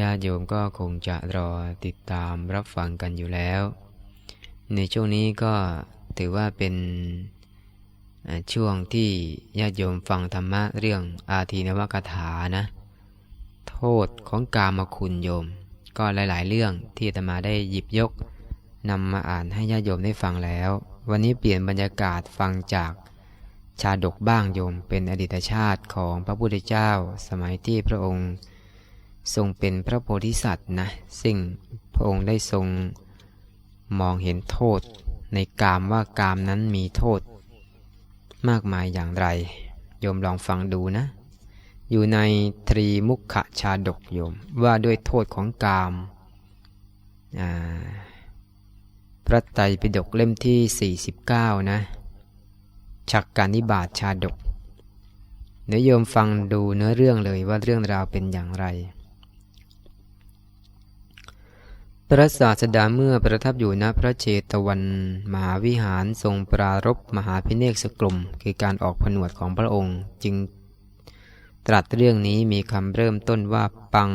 ญาติโยมก็คงจะรอติดตามรับฟังกันอยู่แล้ว ในช่วงนี้ก็ถือว่าเป็นช่วงที่ญาติโยมฟังธรรมะเรื่องอาทีนวกถานะ โทษของกามคุณโยม ก็หลาย ๆ เรื่องที่อาตมาได้หยิบยกนำมาอ่านให้ญาติโยมได้ฟังแล้ว วันนี้เปลี่ยนบรรยากาศฟังจากชาดกบ้างโยมเป็นอดีตชาติของพระพุทธเจ้า สมัยที่พระองค์ ทรงเป็นพระโพธิสัตว์นะซึ่งพระองค์ได้ทรงมองเห็นโทษ ในกามว่ากามนั้นมีโทษ มากมายอย่างไร โยมลองฟังดูนะ อยู่ในตรีมุขชาดกโยมว่าด้วยโทษของกามาพระไตรปิฎกเล่มที่ 49 นะ ฉักการนิบาตชาดกเดี๋ยวโยมฟังดูเนื้อเรื่องเลยว่าเรื่องราวเป็นอย่างไร พระศาสดาเมื่อประทับอยู่ณพระเจตวันมหาวิหารทรงปรารบมหาพิเนกสกลมคือการออกผนวดของพระองค์ จึงตรัสเรื่องนี้มีคำเริ่มต้นว่าปัง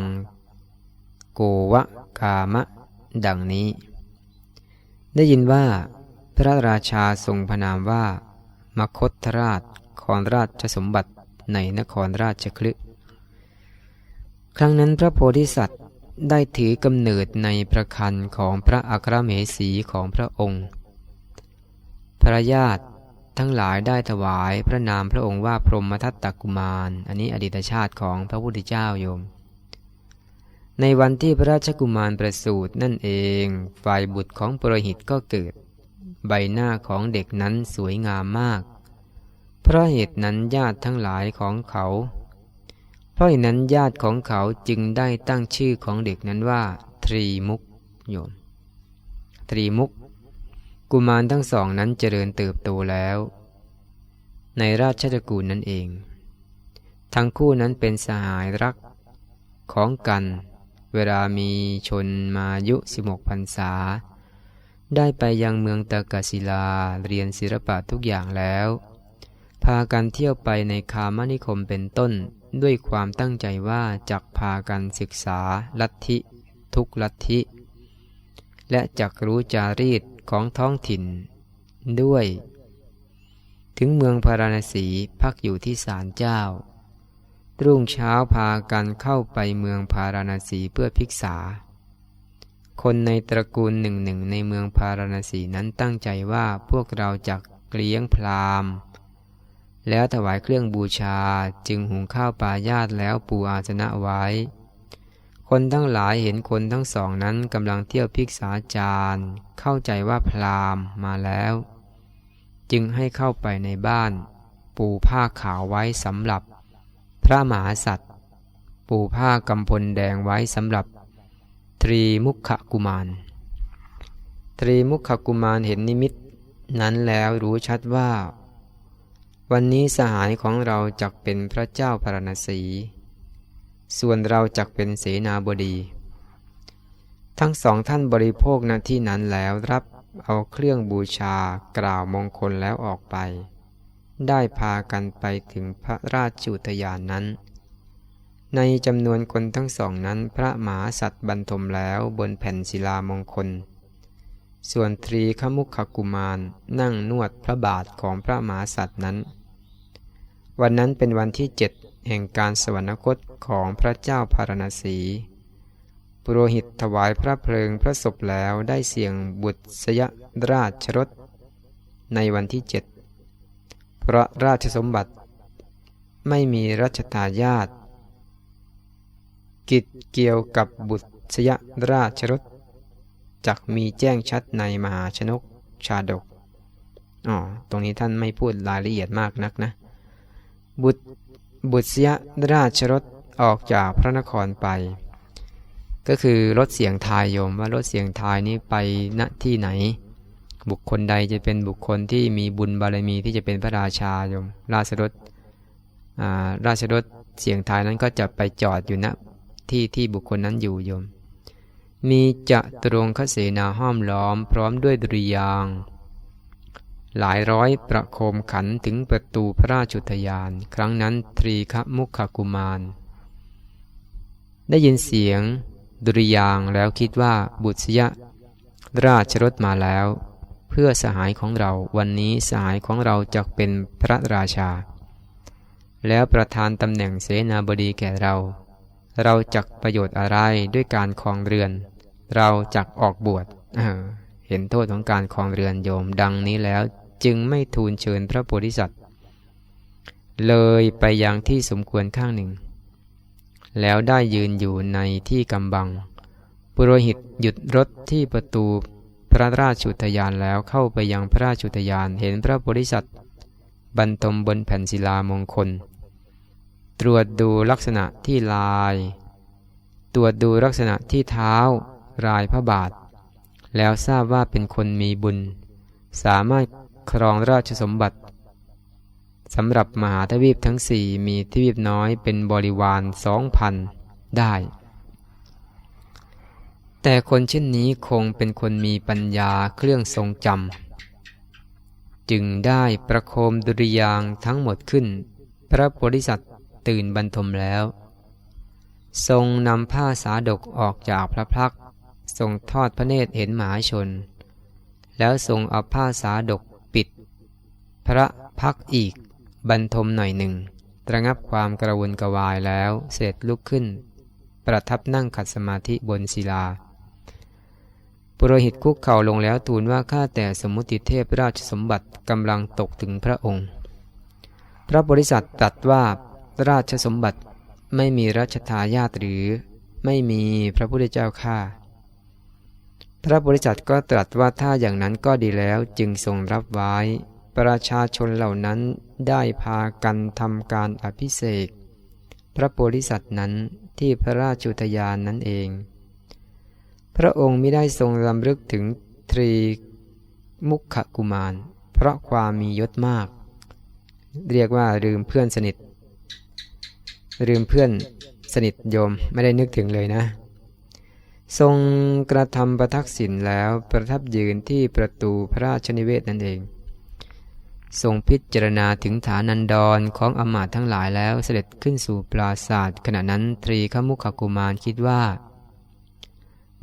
โกวะกามะ ดังนี้ ได้ยินว่า พระราชาทรงพระนามว่า มคตราชครราชสมบัติในนครราชคลึครั้งนั้นพระโพธิสัตว์ ได้ถือกำเนิดในประคันของพระอัครเมสีของพระองค์ พระญาติทั้งหลายได้ถวายพระนามพระองค์ว่าพรหมทัตตกุมาร อันนี้อดีตชาติของพระพุทธเจ้าโยม ในวันที่พระราชกุมารประสูตินั่นเอง ฝ่ายบุตรของปรหิตก็เกิด ใบหน้าของเด็กนั้นสวยงามมาก เพราะเหตุนั้นญาติทั้งหลายของเขา เพราะเหตุนั้นญาติของเขาจึงได้ตั้งชื่อของเด็กนั้นว่าทรีมุกโยมทรีมุก กุมารทั้งสองนั้นเจริญเติบโตแล้ว ในราชตระกูลนั่นเอง ทั้งคู่นั้นเป็นสหายรักของกัน เวลามีชนมายุสิบกพรรษา ได้ไปยังเมืองตากศิลาเรียนศิลปะทุกอย่างแล้ว พากันเที่ยวไปในคามนิคมเป็นต้น ด้วยความตั้งใจว่าจักพากันศึกษาลัทธิทุกลัทธิ และจักรู้จารีตของท้องถิ่น ด้วย ถึงเมืองพาราณสีพักอยู่ที่ศาลเจ้า รุ่งเช้าพากันเข้าไปเมืองพาราณสีเพื่อภิกษา คนในตระกูลหนึ่งหนึ่งในเมืองพาราณสีนั้นตั้งใจว่าพวกเราจักเลี้ยงพราหมณ์ แล้วถวายเครื่องบูชาจึงหุงข้าวปลายาตแล้วปูอาสนะไว้ คนทั้งหลายเห็นคนทั้งสองนั้นกำลังเที่ยวพิกษาจารย์เข้าใจว่าพราหมณ์มาแล้ว จึงให้เข้าไปในบ้าน ปูผ้าขาวไว้สำหรับ พระมหาสัตว์ ปูผ้ากำพลแดงไว้สำหรับ ตรีมุขกุมาร ตรีมุขกุมารเห็นนิมิตนั้นแล้วรู้ชัดว่า วันนี้สหายของเราจักเป็นพระเจ้าพารณสี ส่วนเราจักเป็นเสนาบดี ทั้งสองท่านบริโภคณที่นั้นแล้วรับเอาเครื่องบูชากล่าวมงคลแล้วออกไป ได้พากันไปถึงพระราชอุทยานนั้น ในจำนวนคนทั้งสองนั้นพระหมาสัตว์บรรทมแล้วบนแผ่นศิลามงคล ส่วนตรีขมุขกุมารนั่งนวดพระบาทของพระหมาสัตว์นั้น วันนั้นเป็นวันที่เจ็ดแห่งการสวรรคตของพระเจ้าพารณสีปุโรหิตถวายพระเพลิงพระศพแล้วได้เสียงบุตรสยราชรถในวันที่เจ็ดเพราะราชสมบัติ ไม่มีรัชทายาทกิจเกี่ยวกับบุตรสยราชรถจักมีแจ้งชัดในมหาชนกชาดกอ๋อตรงนี้ท่านไม่พูดรายละเอียดมากนักนะ บุตรบุตรยราชรถออกจากพระนครไป ก็คือรถเสียงทายโยมว่ารถเสียงทายนี้ไปณที่ไหน บุคคลใดจะเป็นบุคคลที่มีบุญบารมีที่จะเป็นพระราชาโยม ราชรถราชรถเสียงทายนั้นก็จะไปจอดอยู่ณที่ที่บุคคลนั้นอยู่โยม มีจะตรงคเสนาห้อมล้อมพร้อมด้วยดุริยาง หลายร้อยประโคมขันถึงประตูพระราชุทยาน ครั้งนั้นตรีคมุขกุมาร ได้ยินเสียง ดุริยางแล้วคิดว่าบุตรยะ ราชรถมาแล้ว เพื่อสหายของเราวันนี้สหายของเราจะเป็นพระราชา แล้วประธานตำแหน่งเสนาบดีแก่เรา เราจักประโยชน์อะไรด้วยการคลองเรือน เราจักออกบวช เห็นโทษของการคลองเรือนโยมดังนี้แล้วจึงไม่ทูลเชิญพระโพธิสัตว์ เลยไปยังที่สมควรข้างหนึ่ง แล้วได้ยืนอยู่ในที่กำบัง ปุโรหิตหยุดรถที่ประตูพระราชุทยานแล้วเข้าไปยังพระราชุทยานเห็นพระโพธิสัตว์บรรทมบนแผ่นศิลามงคล ตรวจดูลักษณะที่ลาย ตรวจดูลักษณะที่เท้า รายพระบาท แล้วทราบว่าเป็นคนมีบุญ สามารถครองราชสมบัติสำหรับมหาทวีปทั้งสี่มีทวีปน้อยเป็นบริวารสองพันได้ แต่คนเช่นนี้คงเป็นคนมีปัญญาเครื่องทรงจำจึงได้ประโคมดุริยางทั้งหมดขึ้น พระโพธิสัตว์ตื่นบรรทมแล้ว ทรงนำผ้าสาดกออกจากพระพัก ทรงทอดพระเนตรเห็นหมาชน แล้วทรงเอาผ้าสาดกปิด พระพักอีกบรรทมหน่อยหนึ่งระงับความกระวนกระวายแล้วเสร็จลุกขึ้น ประทับนั่งขัดสมาธิบนศิลา ปุโรหิตคุกเข่าลงแล้วทูลว่าข้าแต่สมุติเทพราชสมบัติกำลังตกถึงพระองค์ พระบริษัทตรัสว่าราชสมบัติไม่มีรัชทายาทหรือ ไม่มีพระพุทธเจ้าข้า พระบริษัทก็ตรัสว่าถ้าอย่างนั้นก็ดีแล้วจึงทรงรับไว้ ประชาชนเหล่านั้นได้พากันทำการอภิเษกพระโพธิสัตว์นั้นที่พระราชุทยานนั้นเอง พระองค์ไม่ได้ทรงรำลึกถึงทรีมุขกุมาร เพราะความมียศมาก เรียกว่าลืมเพื่อนสนิท ลืมเพื่อนสนิทโยมไม่ได้นึกถึงเลยนะ ทรงกระทำประทักษิณแล้วประทับยืนที่ประตูพระราชนิเวศนั่นเอง ทรงพิจารณาถึงฐานันดรของอมาตทั้งหลายแล้วเสด็จขึ้นสู่ปราศาสตร์ขณะนั้นตรีขมุขกุมารคิดว่า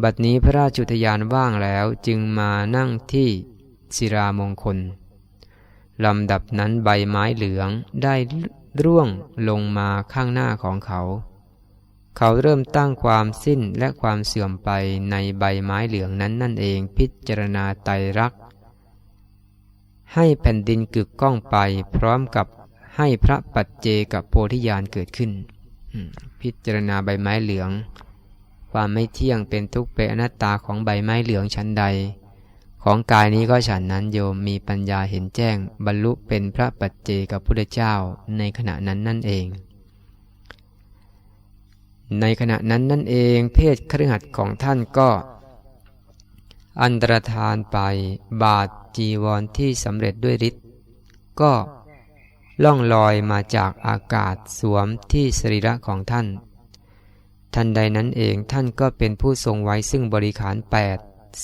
บัดนี้พระราชุทยานว่างแล้วจึงมานั่งที่ศิรามงคลลำดับนั้นใบไม้เหลืองได้ร่วงลงมาข้างหน้าของเขา เขาเริ่มตั้งความสิ้นและความเสื่อมไปในใบไม้เหลืองนั้นนั่นเองพิจารณาไตรัก ให้แผ่นดินกึกก้องไปพร้อมกับให้พระปัจเจกับโพธิญาณเกิดขึ้น พิจารณาใบไม้เหลือง ความไม่เที่ยงเป็นทุกข์เป็นอนัตตาของใบไม้เหลืองชั้นใด ของกายนี้ก็ฉันนั้นโยมมีปัญญาเห็นแจ้ง บรรลุเป็นพระปัจเจกับพุทธเจ้าในขณะนั้นนั่นเอง ในขณะนั้นนั่นเองเพศครือขัดของท่านก็ อันตรธานไปบาดจีวรที่สำเร็จด้วยฤทธิ์ก็ล่องลอยมาจากอากาศสวมที่สรีระของท่าน ทันใดนั้นเองท่านก็เป็นผู้ทรงไว้ซึ่งบริขารแปด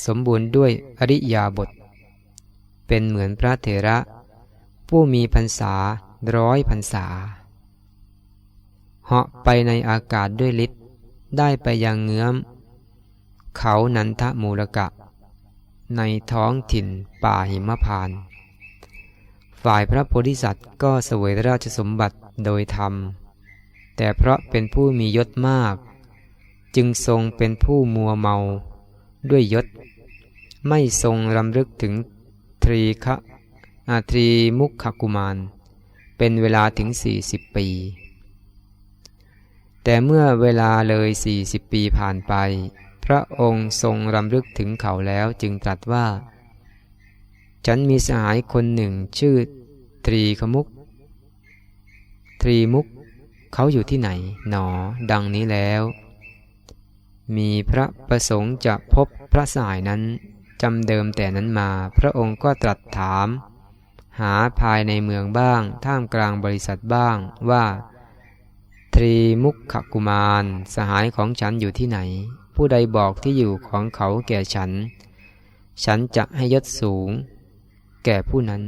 สมบูรณ์ด้วยอริยาบท เป็นเหมือนพระเถระ ผู้มีพรรษาร้อยพรรษา เหาะไปในอากาศด้วยฤทธิ์ได้ไปยังเงื้อม เขานันทมูลกะ ในท้องถิ่นป่าหิมพาน ฝ่ายพระโพธิสัตว์ก็เสวยราชสมบัติโดยธรรม แต่เพราะเป็นผู้มียศมาก จึงทรงเป็นผู้มัวเมาด้วยยศ ไม่ทรงรำลึกถึงทรีคะอาทรีมุขกุมาร เป็นเวลาถึง 40 ปี แต่เมื่อเวลาเลย40ปีผ่านไป พระองค์ทรงรำลึกถึงเขาแล้วจึงตรัสว่า ฉันมีสหายคนหนึ่งชื่อ ตรีขมุก ตรีมุก เขาอยู่ที่ไหน หนอ ดังนี้แล้ว มีพระประสงค์จะพบพระสหายนั้นจำเดิมแต่นั้นมา พระองค์ก็ตรัสถาม หาภายในเมืองบ้าง ท่ามกลางบริษัทบ้างว่า ทรีมุขกุมาร สหายของฉันอยู่ที่ไหน ผู้ใดบอกที่อยู่ของเขาแก่ฉัน ฉันจะให้ยศสูง แก่ผู้นั้น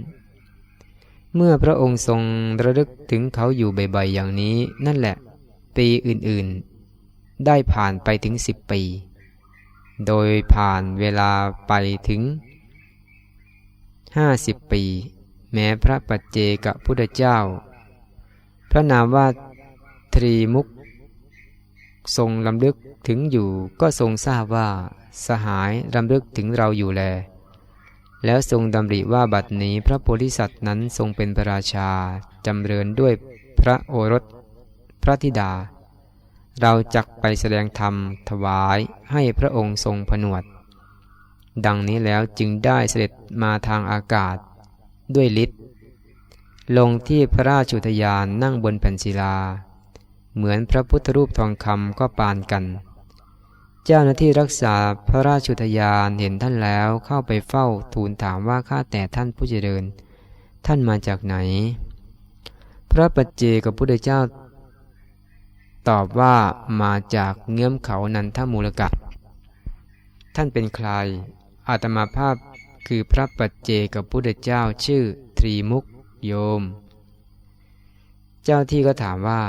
เมื่อพระองค์ทรงระลึกถึงเขาอยู่บ่อยๆอย่างนี้ นั่นแหละ ปีอื่นๆ ได้ผ่านไปถึงสิบปี โดยผ่านเวลาไปถึงห้าสิบปี แม้พระปัจเจกพุทธเจ้า พระนามว่า ทรีมุกทรงลำลึกถึงอยู่ก็ทรงทราบว่า สหายลำลึกถึงเราอยู่แล แล้วทรงดำริว่าบัดนี้พระโพธิสัตว์นั้นทรงเป็นพระราชาจำเริญด้วยพระโอรสพระธิดา เราจักไปแสดงธรรมถวายให้พระองค์ทรงผนวด ดังนี้แล้วจึงได้เสด็จมาทางอากาศด้วยฤทธิ์ลงที่พระราชุทยานนั่งบนแผ่นศิลา เหมือนพระพุทธรูปทองคำก็ปานกัน เจ้าหน้าที่รักษาพระราชุทยานเห็นท่านแล้วเข้าไปเฝ้าทูลถามว่าข้าแต่ท่านผู้เจริญ ท่านมาจากไหน พระปัจเจกับพุทธเจ้า ตอบว่ามาจากเงื้อมเขานันทมูลกะท่านเป็นใคร อาตมาภาพคือพระปัจเจกับพุทธเจ้าชื่อทรีมุกโยม เจ้าที่ก็ถามว่า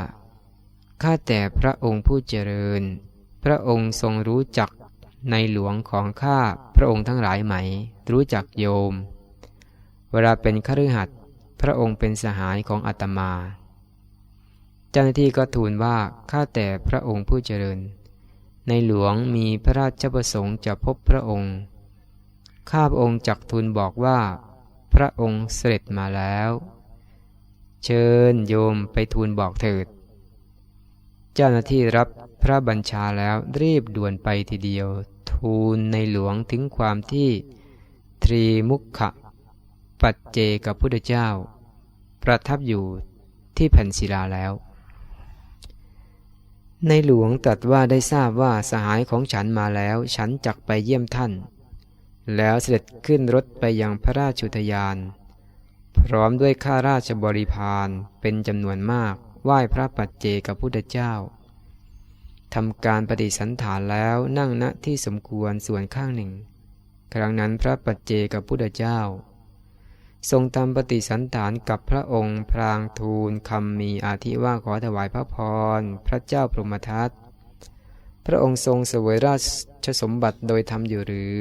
ข้าแต่พระองค์ผู้เจริญ พระองค์ทรงรู้จักในหลวงของข้าพระองค์ทั้งหลายไหม รู้จักโยม เวลาเป็นขรือหัดพระองค์เป็นสหายของอาตมา เจ้าหน้าที่ก็ทูลว่าข้าแต่พระองค์ผู้เจริญ ในหลวงมีพระราชประสงค์จะพบพระองค์ข้าพระองค์จักทูลบอกว่า พระองค์เสด็จมาแล้ว เชิญโยมไปทูลบอกเถิด เจ้าหน้าที่รับพระบัญชาแล้วรีบด่วนไปทีเดียว ทูลในหลวงถึงความที่ทรีมุขะปัจเจกับพุทธเจ้า ประทับอยู่ที่แผ่นศิลาแล้ว ในหลวงตรัสว่าได้ทราบว่าสหายของฉันมาแล้ว ฉันจักไปเยี่ยมท่าน แล้วเสด็จขึ้นรถไปยังพระราชุทยาน พร้อมด้วยข้าราชบริพารเป็นจำนวนมาก ไหว้พระปัจเจกับพุทธเจ้าทำการปฏิสันฐานแล้วนั่งณที่สมควรส่วนข้างหนึ่ง ครั้งนั้นพระปัจเจกับพุทธเจ้า ทรงทำปฏิสันฐานกับพระองค์พรางทูลคำมีอาทิว่าขอถวายพระพร พระเจ้าพรหมทัตพระองค์ทรงเสวยราชสมบัติโดยทำอยู่หรือ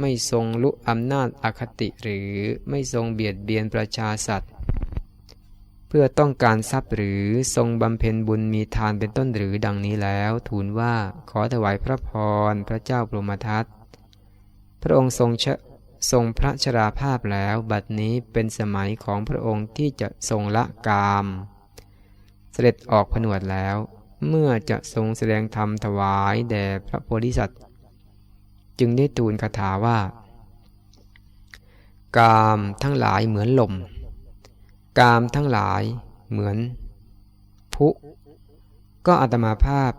ไม่ทรงลุอำนาจอคติหรือไม่ทรงเบียดเบียนประชาสัตว์ เพื่อต้องการทรัพย์หรือทรงบำเพ็ญบุญมีทานเป็นต้นหรือดังนี้แล้ว ทูลว่าขอถวายพระพรพระเจ้าพรมทัตพระองค์ทรงทรงพระชราภาพแล้วบัดนี้เป็นสมัยของพระองค์ที่จะทรงละกาม เสด็จออกผนวดแล้ว เมื่อจะทรงแสดงธรรมถวายแด่พระโพธิสัตว์ จึงได้ทูลคาถาว่า กามทั้งหลายเหมือนลม กามทั้งหลายเหมือน พุ ก็อาตมาภาพ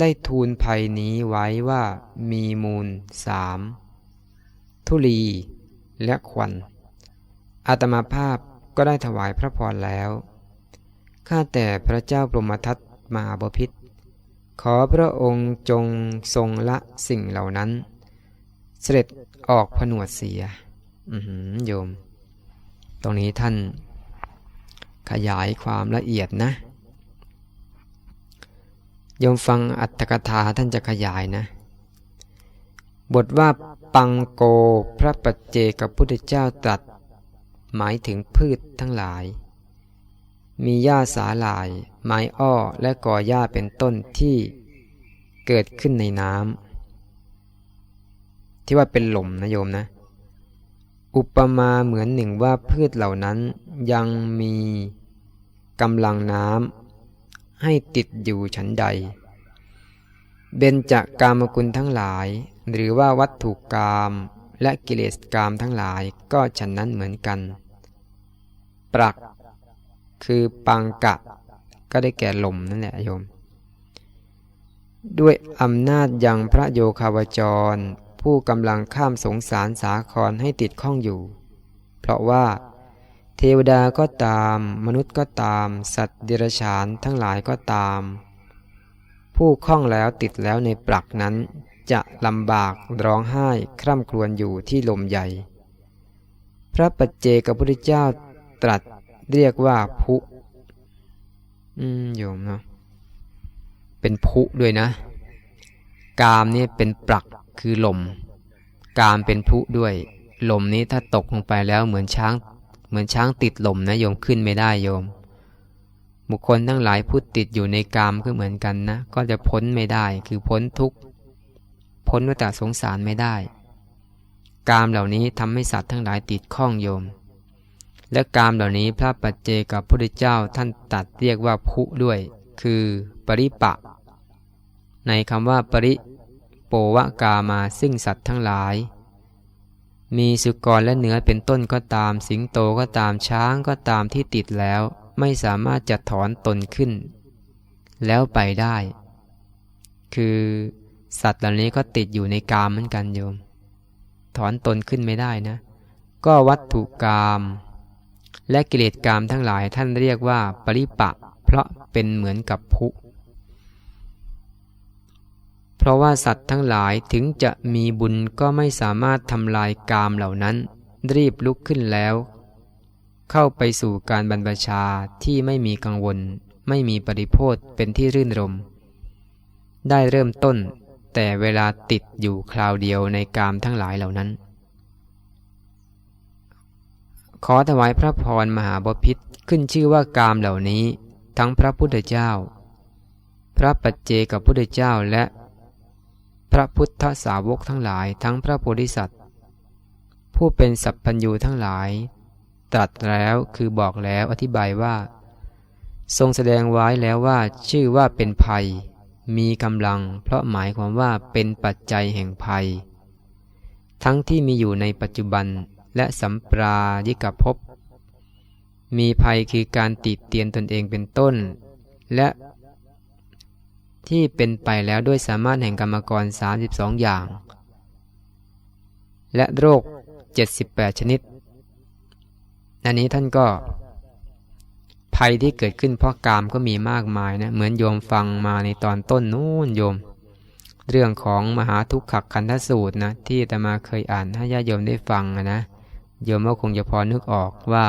ได้ทูลภัยนี้ไว้ว่ามีมูลสามทุลีและควันอาตมาภาพก็ได้ถวายพระพรแล้ว ข้าแต่พระเจ้าปรมทัตมาบพิษขอพระองค์จงทรงละสิ่งเหล่านั้น เสด็จออกผนวดเสียอืมโยม ตรงนี้ท่าน ขยายความละเอียดนะยมฟังอัตถกถาท่านจะขยายนะ บทว่าปังโกพระปัจเจกับพุทธเจ้าตรัส หมายถึงพืชทั้งหลาย มีหญ้าสาหลาย ไม้อ้อและกอหญ้าเป็นต้นที่เกิดขึ้นในน้ำที่ว่าเป็นหล่มนะโยมนะ อุปมาเหมือนหนึ่งว่าพืชเหล่านั้นยังมีกำลังน้ำให้ติดอยู่ฉันใด เบญจากกามกุลทั้งหลาย หรือว่าวัตถุกรรมและกิเลสกรรมทั้งหลายก็ฉันนั้นเหมือนกัน ปรัก คือปังกะ ก็ได้แก่ลมนั่นแหละโยม ด้วยอำนาจยังพระโยคาวจร ผู้กำลังข้ามสงสารสาครให้ติดข้องอยู่ เพราะว่า เทวดาก็ตาม มนุษย์ก็ตาม สัตว์เดรัจฉานทั้งหลายก็ตาม ผู้คล้องแล้วติดแล้วในปลักนั้น จะลำบากร้องไห้คร่ำครวญอยู่ที่ลมใหญ่ พระปัจเจกพุทธเจ้าตรัสเรียกว่าพุอืมโยมเนาะเป็นพุด้วยนะ กามนี่เป็นปลัก คือลม กามเป็นพุด้วย ลมนี้ถ้าตกลงไปแล้วเหมือนช้าง เหมือนช้างติดลมนะโยมขึ้นไม่ได้โยม บุคคลทั้งหลายพูดติดอยู่ในกามก็เหมือนกันนะ ก็จะพ้นไม่ได้ คือพ้นทุกข์ พ้นวัฏสงสารไม่ได้ กามเหล่านี้ทำให้สัตว์ทั้งหลายติดข้องโยม และกามเหล่านี้พระปัจเจกับพระพุทธเจ้าท่านตัดเรียกว่าพุด้วย คือปริปะ ในคำว่าปริ ปวะกามาซึ่งสัตว์ทั้งหลาย มีสุกรและเนื้อเป็นต้นก็ตาม สิงโตก็ตามช้างก็ตามที่ติดแล้ว ไม่สามารถจะถอนตนขึ้น แล้วไปได้ คือสัตว์เหล่านี้ก็ติดอยู่ในกามเหมือนกันโยม ถอนตนขึ้นไม่ได้นะ ก็วัตถุกาม และกิเลสกามทั้งหลายท่านเรียกว่าปริปะ เพราะเป็นเหมือนกับผุ เพราะว่าสัตว์ทั้งหลายถึงจะมีบุญก็ไม่สามารถทำลายกามเหล่านั้น รีบลุกขึ้นแล้ว เข้าไปสู่การบรรพชาที่ไม่มีกังวล ไม่มีปริโพธเป็นที่รื่นรม ได้เริ่มต้น แต่เวลาติดอยู่คราวเดียวในกามทั้งหลายเหล่านั้น ขอถวายพระพรมหาบพิษขึ้นชื่อว่ากามเหล่านี้ ทั้งพระพุทธเจ้า พระปัจเจกับพุทธเจ้าและ พระพุทธสาวกทั้งหลายทั้งพระโพธิสัตว์ ผู้เป็นสัพพัญญูทั้งหลาย ตรัสแล้วคือบอกแล้วอธิบายว่า ทรงแสดงไว้แล้วว่าชื่อว่าเป็นภัย มีกำลัง เพราะหมายความว่าเป็นปัจจัยแห่งภัย ทั้งที่มีอยู่ในปัจจุบันและสัมปรายิกภพมีภัยคือการติดเตียนตนเองเป็นต้น และ ที่เป็นไปแล้วด้วยสามารถแห่งกรรมกร 32 อย่าง และโรค 78 ชนิด อันนี้ท่านก็ ภัยที่เกิดขึ้นเพราะกามก็มีมากมายนะ เหมือนโยมฟังมาในตอนต้นนู้นโยม เรื่องของมหาทุกขคันธสูตรนะ ที่แตมาเคยอ่านให้ญาติโยมได้ฟังนะ โยมก็คงจะพอนึกออกว่า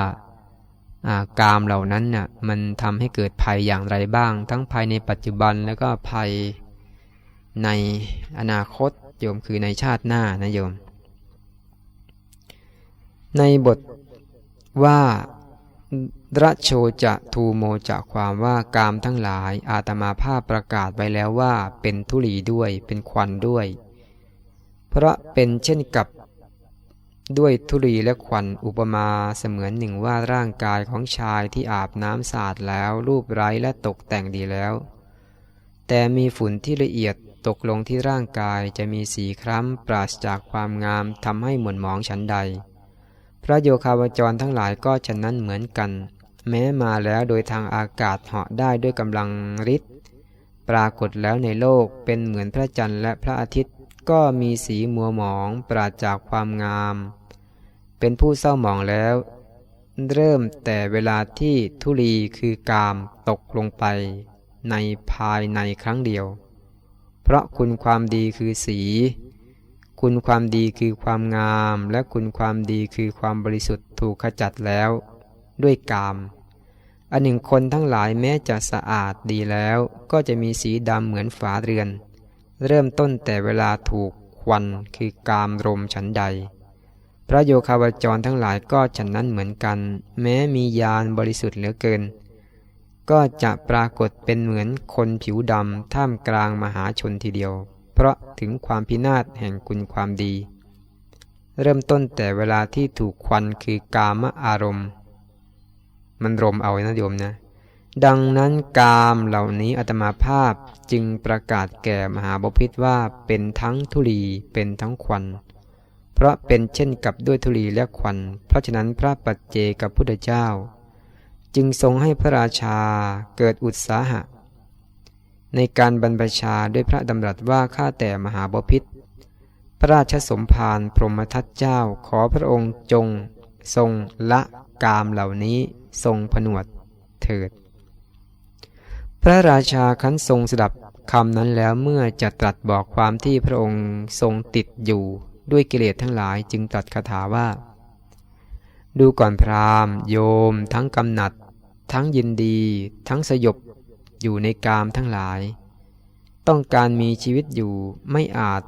กามเหล่านั้นน่ะมันทำให้เกิดภัยอย่างไรบ้าง ทั้งภัยในปัจจุบันแล้วก็ภัยในอนาคตโยมคือในชาติหน้านะโยม ในบทว่าระโชจะทูโมจะความว่ากามทั้งหลายอาตมาภาพประกาศไว้แล้วว่าเป็นทุลีด้วยเป็นควันด้วย เพราะเป็นเช่นกับ ด้วยธุลีและควันอุปมาเสมือนหนึ่งว่าร่างกายของชายที่อาบน้ำสะอาดแล้วรูปไร้และตกแต่งดีแล้ว แต่มีฝุ่นที่ละเอียดตกลงที่ร่างกายจะมีสีคล้ำปราศจากความงามทำให้หม่นหมองฉันใด พระโยคาวจรทั้งหลายก็ฉะนั้นเหมือนกัน แม้มาแล้วโดยทางอากาศเหาะได้ด้วยกำลังฤทธิ์ปรากฏแล้วในโลกเป็นเหมือนพระจันทร์และพระอาทิตย์ ก็มีสีมัวหมองปราศจากความงาม เป็นผู้เศร้าหมองแล้ว เริ่มแต่เวลาที่ทุลีคือกามตกลงไป ในภายในครั้งเดียว เพราะคุณความดีคือสี คุณความดีคือความงาม และคุณความดีคือความบริสุทธิ์ถูกขจัดแล้ว ด้วยกามอันหนึ่งคนทั้งหลายแม้จะสะอาดดีแล้ว ก็จะมีสีดำเหมือนฝาเรือน เริ่มต้นแต่เวลาถูกควันคือกามรมฉันใด พระโยคาวจรทั้งหลายก็ฉันนั้นเหมือนกัน แม้มียานบริสุทธิ์เหลือเกิน ก็จะปรากฏเป็นเหมือนคนผิวดำท่ามกลางมหาชนทีเดียว เพราะถึงความพินาศแห่งคุณความดี เริ่มต้นแต่เวลาที่ถูกควันคือกามอารมณ์ มันรมเอานะโยมนะ ดังนั้นกามเหล่านี้อาตมาภาพจึงประกาศแก่มหาบพิษว่าเป็นทั้งทุลีเป็นทั้งควัน เพราะเป็นเช่นกับด้วยทุลีและควัน เพราะฉะนั้นพระปัจเจกับพุทธเจ้า จึงทรงให้พระราชาเกิดอุตสาหะ ในการบรรพชาด้วยพระดำรัสว่าข้าแต่มหาบพิษพระราชสมภารพรหมทัตเจ้าขอพระองค์จง ทรงละกามเหล่านี้ทรงผนวดเถิด พระราชาคันทรงสดับคำนั้นแล้วเมื่อจะตรัสบอกความที่พระองค์ทรงติดอยู่ด้วยกิเลสทั้งหลายจึงตรัสคาถาว่า ดูก่อนพราหมณ์ โยม ทั้งกำหนัด ทั้งยินดี ทั้งสยบอยู่ในกามทั้งหลาย ต้องการมีชีวิตอยู่ไม่อาจ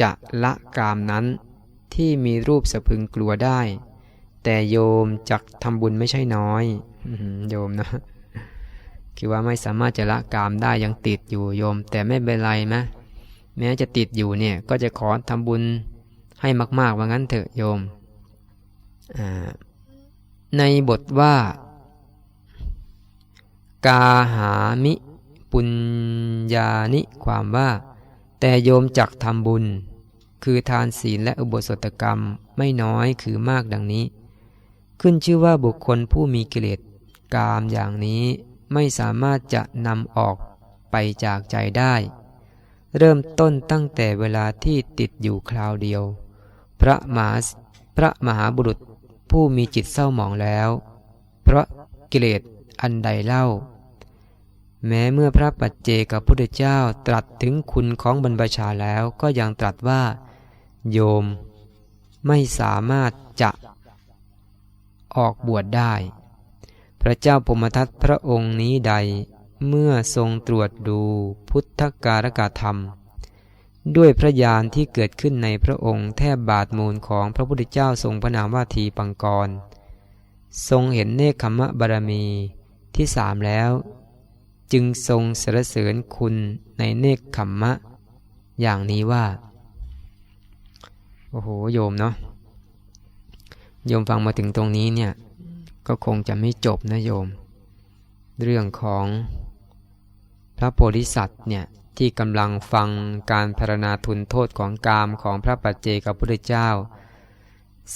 จะละกามนั้น ที่มีรูปสะพึงกลัวได้ แต่โยมจักทำบุญไม่ใช่น้อยโยมนะ คือว่าไม่สามารถจะละกามได้ยังติดอยู่โยม แต่ไม่เป็นไรนะแม้จะติดอยู่เนี่ยก็จะขอทำบุญให้มากๆว่างั้นเถอะโยม ในบทว่า กาหามิปุญญานิความว่า แต่โยมจักทำบุญ คือทานศีลและอุโบสถกรรมไม่น้อยคือมากดังนี้ ขึ้นชื่อว่าบุคคลผู้มีกิเลสกามอย่างนี้ ไม่สามารถจะนำออกไปจากใจได้ เริ่มต้นตั้งแต่เวลาที่ติดอยู่คราวเดียว พระมหาพระมหาบุรุษผู้มีจิตเศร้าหมองแล้ว เพราะกิเลสอันใดเล่า แม้เมื่อพระปัจเจกับพุทธเจ้าตรัสถึงคุณของบรรพชาแล้วก็ยังตรัสว่า โยมไม่สามารถจะออกบวชได้ พระเจ้าพมทัตพระองค์นี้ใด เมื่อทรงตรวจดูพุทธการกธรรม ด้วยพระญาณที่เกิดขึ้นในพระองค์แทบบาทมูลของพระพุทธเจ้าทรงพระนามว่าทีปังกร ทรงเห็นเนคขมะบารมีที่สามแล้ว จึงทรงสรรเสริญคุณในเนคขมมะ อย่างนี้ว่า โอ้โหโยมเนาะโยมฟังมาถึงตรงนี้เนี่ย ก็คงจะไม่จบนะโยม เรื่องของพระโพธิสัตว์เนี่ยที่กำลังฟังการพารณาทุนโทษของกามของพระปัจเจกพุทธเจ้า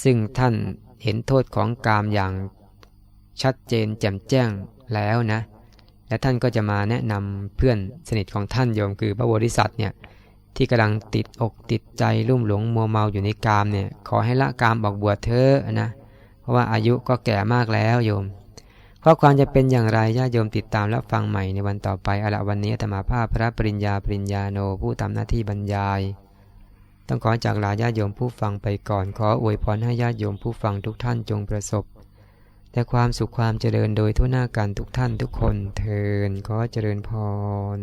ซึ่งท่านเห็นโทษของกามอย่างชัดเจนแจ่มแจ้งแล้วนะ และท่านก็จะมาแนะนำเพื่อนสนิทของท่านโยมคือพระโพธิสัตว์เนี่ยที่กำลังติดอกติดใจลุ่มหลงมัวเมาอยู่ในกามเนี่ยขอให้ละกามออกบวชเถอนะ เพราะว่าอายุก็แก่มากแล้วโยมข้อความจะเป็นอย่างไรญาติโยมติดตามรับฟังใหม่ในวันต่อไปอาละวันนี้อาตมาภาพพระปริญญาปริญญาโนผู้ทำหน้าที่บรรยาย ต้องขอจากลาญาติโยมผู้ฟังไปก่อนขออวยพรให้ญาติโยมผู้ฟังทุกท่านจงประสบ แต่ความสุขความเจริญโดยทั่วหน้ากันทุกท่านทุกคนเทินขอเจริญพร